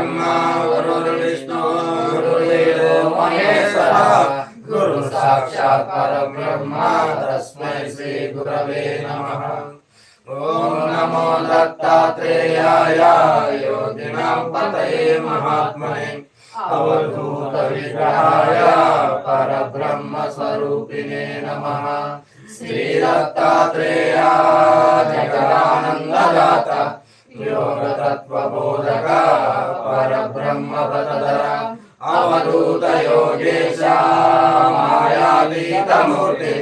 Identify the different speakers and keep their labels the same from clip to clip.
Speaker 1: गुरुर्ब्रह्मा गुरुर्विष्णु गुरुदेवो, महेश्वरः।
Speaker 2: गुरु साक्षात् परब्रह्म,
Speaker 3: तस्मै श्री गुरवे नमः।
Speaker 1: ॐ नमो दत्तात्रेयाय, योगिनां पतये महात्मने।
Speaker 2: अवधूतविग्रहाय,
Speaker 3: परब्रह्मस्वरूपिणे नमः।
Speaker 2: श्रीदत्तात्रेया,
Speaker 1: जगदानन्ददाता।
Speaker 2: योगतत्त्वबोधक
Speaker 1: योगेश मायातीतमूर्ति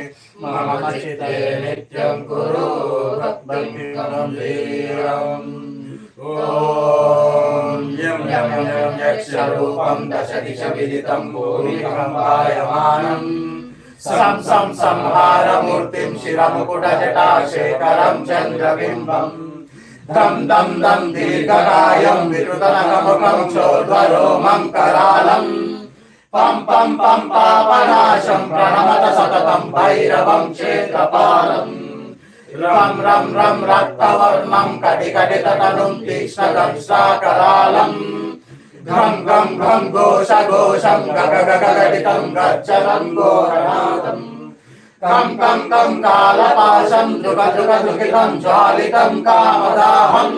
Speaker 3: मम चित्ते नित्यं कुरु
Speaker 2: भक्तिगम्भीरम्
Speaker 3: ॐ यं यं यं यक्षरूपं दश दिश विदितं भूमिकम्पायमानम् सं सं संहारमूर्तिं शिरमुकुटजटाशेखरं चन्द्रबिम्बम् दं दं दं दीर्घकायं विकृतनखमुखं चोद्वरोमं करालम् పం పం పం పాపనాశం ప్రణమత సతతం భైరవం క్షేత్రపాలం రం రం రం రక్తవర్ణం కటికటితటనుం తీక్ష్ణగం సాకరాళం ఘం ఘం ఘం ఘోష ఘోషం గగగగటితం గచ్చరం ఘోరనాదం. కం కం కం కాలపాశం దుఃఖ దుఃఖ దుఃఖితం జ్వాలితం కామదాహం.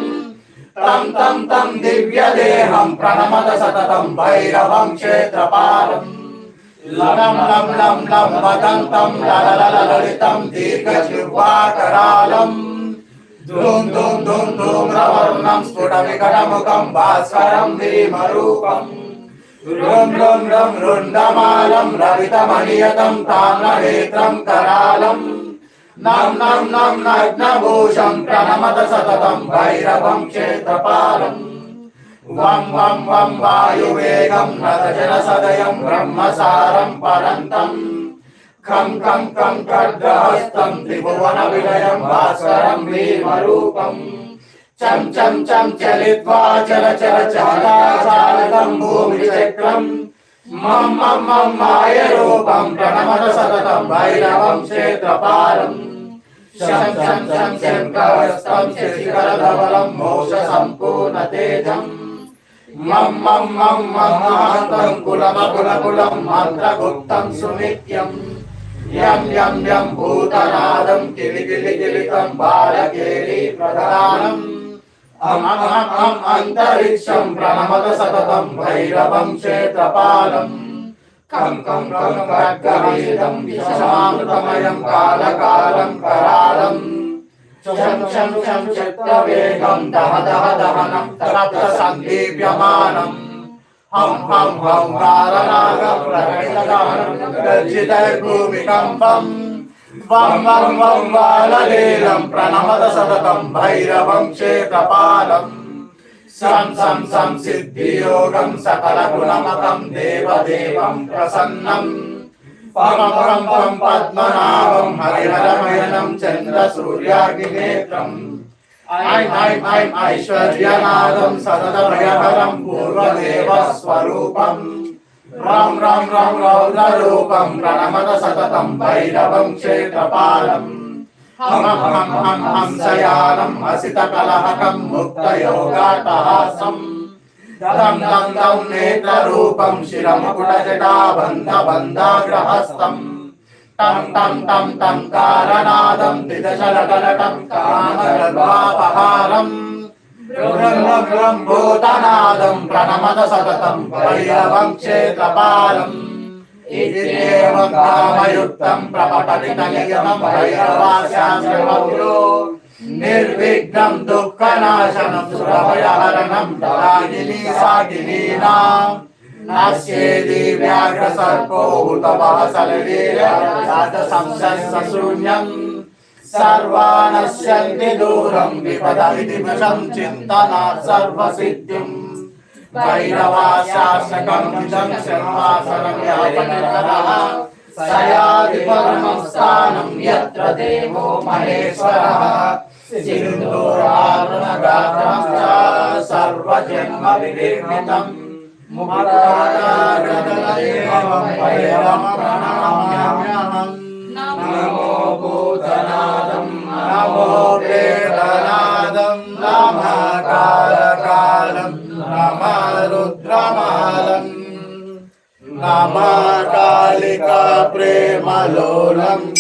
Speaker 3: తం తం తం దివ్యదేహం ప్రణమద సతతం భైరవం క్షేత్రపాలం లం లం లం లం వదంతం లలలలలితం దీర్ఘజిహ్వాకరాలం ధూం ధూం ధూం ధూమ్రవర్ణం స్ఫుటవికటముఖం భాస్కరం భీమరూపం. రుం రుం రుం రుండమాలం రవితమణియతం తామ్రనేత్రం కరాలం నం నం నం నగ్నభూషం ప్రణమత సతతం భైరవం క్షేత్రపాలం వం వం వం వాయువేగం నదజన సదయం బ్రహ్మసారం పరంతం కం కం కం ఖడ్గహస్తం త్రిభువన విలయం భాస్కరం భీమరూపం చం చం చం చలిత్వా చల చల చలాచాలకం భూమి మం మం మం మాయ రూపం ప్రణమత సతతం భైరవం క్షేత్రపాలం शं शं शं शङ्करस्तं शिशिखरधवलं मोषसम्पूर्णतेजम् मम मम मम महान्तं कुलमकुलकुलं मन्त्रगुप्तं सुनित्यम् यं यं यं भूतनादं किलिकिलिकिलितं बालकेली प्रधानम् अम अम अम अन्तरिक्षं प्रणमत सततं भैरवं क्षेत्रपालम् కంకం కంకర్గవేదం విషమామృతమయం కాలకాలం కరాళం. శం శం శం శక్తవేగం దహ దహ దహనం తప్త సందీప్యమానం హం హం హం కారనాగ ప్రకటదానం గర్జితైర్భూమికంపం. వం వం వం వాలలీలం ప్రణమద సతతం భైరవం చేతపాలం శంసం సంసిద్ధియోగం సకలగుణమకం దేవదేవం ప్రసన్నం. పరం పరం పరం పద్మనాభం హరిహరమయనం చంద్ర సూర్యాగ్నినేత్రం. ఐశ్వర్యనాదం సదదభయహరం పూర్వదేవ స్వరూపం. రాం రాం రాం రౌద్రరూపం ప్రణమద సతతం భైరవం క్షేత్రపాలం. హంసయానం హసిత కలహకం ముక్త యోగాటహాసం దం దం దం నేత్ర రూపం శిరముకుట జటాబంధ బంధాగ్రహస్తం తం తం తం తం కారణాదం త్రిదశలకలటం కామగర్భాపహారం. భూతనాదం ప్రణమద సతతం వైరవం క్షేత్రపాలం. ఇదేవకామయుక్తం ప్రపపతి నలిగమం భైరవాస్యాం సర్వగురు నిర్విఘ్నం దుఃఖనాశనం సురభయహరణం దాగిని సాగినీనాం
Speaker 2: నాస్యేది వ్యాఘ్ర సర్పో హుతవహ సలవీర రాజ సంశస్య
Speaker 3: దూరం విపద ఇది విషం చింతనా వైరవాశాసకం ఇదం సింహాసనం యావనరః సయాది పరమం స్థానం యత్ర దేవో మహేశ్వరః నమో
Speaker 2: భూతనాదం నమో
Speaker 3: i'll let you have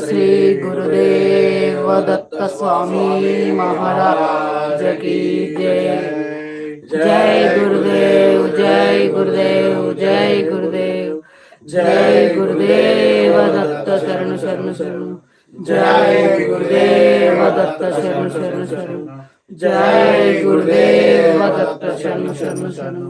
Speaker 2: Shri Gurudev Datta Swami Maharaj
Speaker 3: की जय।
Speaker 2: जय गुरुदेव जय गुरुदेव जय गुरुदेव जय गुरुदेव दत्त शरण शरण शरण। जय गुरुदेव दत्त शरण शरण शरण। जय गुरुदेव दत्त शरण शरण शरण।